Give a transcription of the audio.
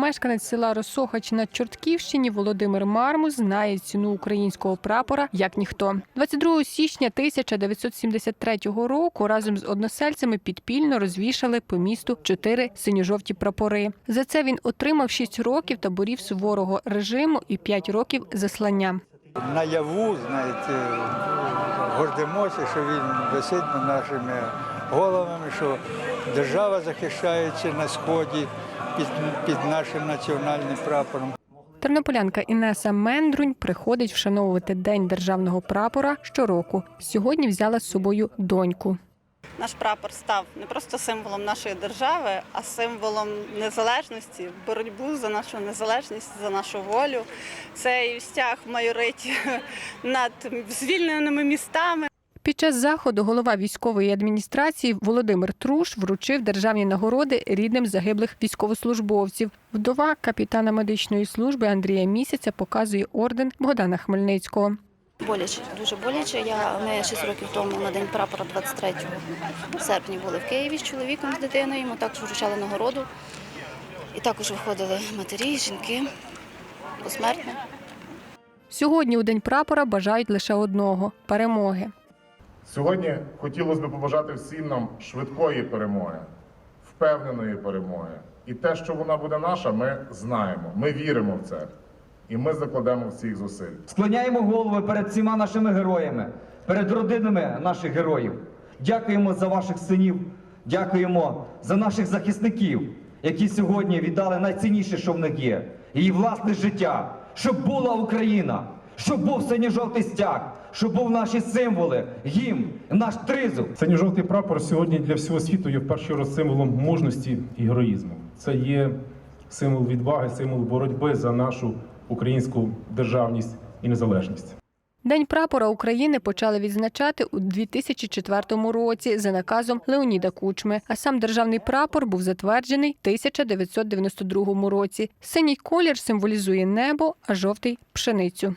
Мешканець села Росохач на Чортківщині Володимир Мармус знає ціну українського прапора як ніхто. 22 січня 1973 року разом з односельцями підпільно розвішали по місту чотири синьо-жовті прапори. За це він отримав 6 років таборів суворого режиму і 5 років заслання. наяву, знаєте, гордимося, що він висить нашими головами, що держава захищається на сході під, під нашим національним прапором. Тернополянка Інеса Мендрунь приходить вшановувати День державного прапора щороку. Сьогодні взяла з собою доньку. Наш прапор став не просто символом нашої держави, а символом незалежності, боротьбу за нашу незалежність, за нашу волю. Цей стяг майорить над звільненими містами. Під час заходу голова військової адміністрації Володимир Труш вручив державні нагороди рідним загиблих військовослужбовців. Вдова капітана медичної служби Андрія Місяця показує орден Богдана Хмельницького. Боляче, дуже боляче. Я ми 6 років тому на день прапора 23 серпня були в Києві з чоловіком з дитиною. Ми також вручали нагороду. І також виходили матері, жінки посмертно. Сьогодні у день прапора бажають лише одного перемоги. Сьогодні хотілося б побажати всім нам швидкої перемоги, впевненої перемоги. І те, що вона буде наша, ми знаємо. Ми віримо в це. І ми закладемо всіх зусиль. Склоняємо голови перед всіма нашими героями, перед родинами наших героїв. Дякуємо за ваших синів, дякуємо за наших захисників, які сьогодні віддали найцінніше, що в них є, її власне життя, щоб була Україна, щоб був синьо-жовтий стяг, щоб був наші символи, гімн, наш тризуб. Синьо-жовтий прапор сьогодні для всього світу є в першу чергу символом мужності і героїзму. Це є символ відваги, символ боротьби за нашу українську державність і незалежність. День прапора України почали відзначати у 2004 році за наказом Леоніда Кучми. А сам державний прапор був затверджений в 1992 році. Синій колір символізує небо, а жовтий пшеницю.